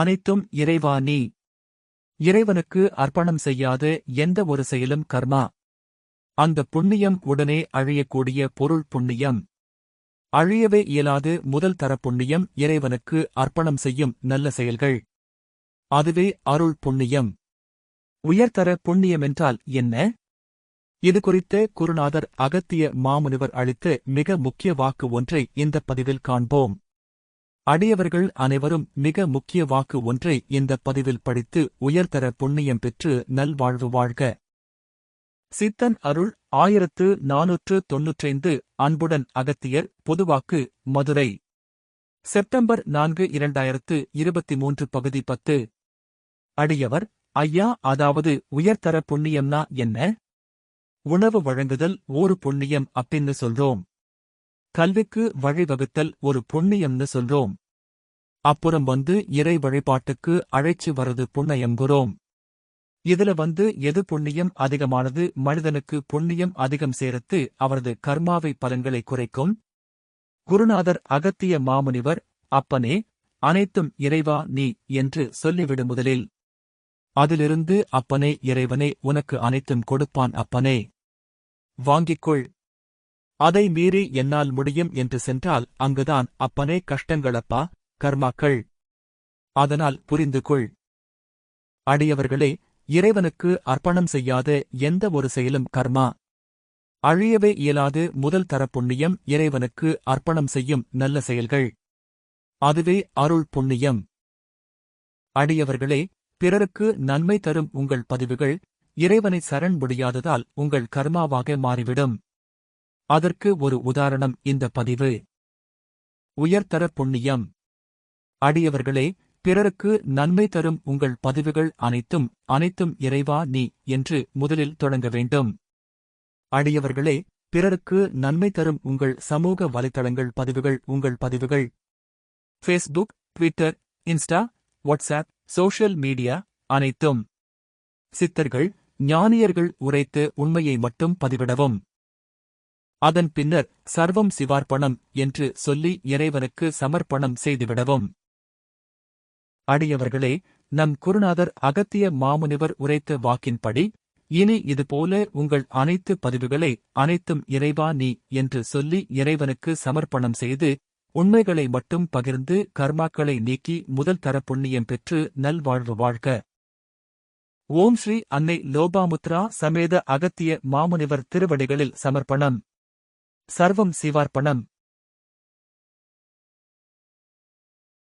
அனைத்தும் இறைவா நீ. இறைவனுக்கு அர்ப்பணம் செய்யாத எந்த ஒரு செயலும் கர்மா. அந்த புண்ணியம் உடனே அழியக்கூடிய பொருள் புண்ணியம். அழியவே இயலாது முதல் தர புண்ணியம் இறைவனுக்கு அர்ப்பணம் செய்யும் நல்ல செயல்கள். அதுவே அருள் புண்ணியம். உயர்தர புண்ணியமென்றால் என்ன? இது குறித்த குருநாதர் அகத்திய மாமுனிவர் அளித்த மிக முக்கிய வாக்கு ஒன்றை இந்த பதிவில் காண்போம். அடியவர்கள் அனைவரும் மிக முக்கிய வாக்கு ஒன்றை இந்த பதிவில் படித்து உயர்தர புண்ணியம் பெற்று நல்வாழ்வு வாழ்க. சித்தன் அருள் ஆயிரத்து நானூற்று தொன்னூற்றைந்து அன்புடன் அகத்தியர் பொதுவாக்கு மதுரை. செப்டம்பர் நான்கு இரண்டாயிரத்து இருபத்தி மூன்று பகுதி பத்து. அடியவர் ஐயா அதாவது உயர்தர புண்ணியம்னா என்ன? உணவு வழங்குதல் ஒரு புண்ணியம் அப்படின்னு சொல்றோம். கல்விக்கு வழிவகுத்தல் ஒரு புண்ணியம்னு சொல்றோம். அப்புறம் வந்து இறை வழிபாட்டுக்கு அழைச்சு வரது புண்ணியங்குறோம் இதுல வந்து எது புண்ணியம் அதிகமானது மனிதனுக்கு புண்ணியம் அதிகம் சேர்த்து அவரது கர்மாவை பலன்களை குறைக்கும்? குருநாதர் அகத்திய மாமுனிவர் அப்பனே அனைத்தும் இறைவா நீ என்று சொல்லிவிடு முதலில். அதிலிருந்து அப்பனே இறைவனே உனக்கு அனைத்தும் கொடுப்பான் அப்பனே. வாங்கிக்கொள். அதை மீறி என்னால் முடியும் என்று சென்றால் அங்குதான் அப்பனே கஷ்டங்களப்பா கர்மாக்கள். அதனால் புரிந்து கொள். அடியவர்களே இறைவனுக்கு அர்ப்பணம் செய்யாத எந்த ஒரு செயலும் கர்மா. அழியவே இயலாது முதல் தர புண்ணியம் இறைவனுக்கு அர்ப்பணம் செய்யும் நல்ல செயல்கள். அதுவே அருள் புண்ணியம். அடியவர்களே பிறருக்கு நன்மை தரும் உங்கள் பதிவுகள் இறைவனை சரண் முடியாததால் உங்கள் கர்மாவாக மாறிவிடும். அதற்கு ஒரு உதாரணம் இந்த பதிவு. உயர்தர புண்ணியம். அடியவர்களே பிறருக்கு நன்மை தரும் உங்கள் பதிவுகள் அனைத்தும் அனைத்தும் இறைவா நீ என்று முதலில் தொடங்க வேண்டும். அடியவர்களே பிறருக்கு நன்மை தரும் உங்கள் சமூக வலைத்தளங்கள் பதிவுகள் உங்கள் பதிவுகள். Facebook Twitter Insta WhatsApp social media அனைத்தும். சித்தர்கள் ஞானியர்கள் உரைத்து உண்மையை மட்டும் பதிவிடவும். அதன் பின்னர் சர்வம் சிவார்ப்பணம் என்று சொல்லி இறைவனுக்கு சமர்ப்பணம் செய்துவிடவும். அடியவர்களே நம் குருநாதர் அகத்திய மாமுனிவர் உரைத்த வாக்கின்படி இனி இதுபோல உங்கள் அனைத்து பதிவுகளை அனைத்தும் இறைவா நீ என்று சொல்லி இறைவனுக்கு சமர்ப்பணம் செய்து உண்மைகளை மட்டும் பகிர்ந்து கர்மாக்களை நீக்கி முதல் தர புண்ணியம் பெற்று நல்வாழ்வு வாழ்க. ஓம் ஸ்ரீ அன்னை லோபாமுத்ரா சமேத அகத்திய மாமுனிவர் திருவடிகளில் சமர்ப்பணம். சர்வம் சிவார்ப்பணம்.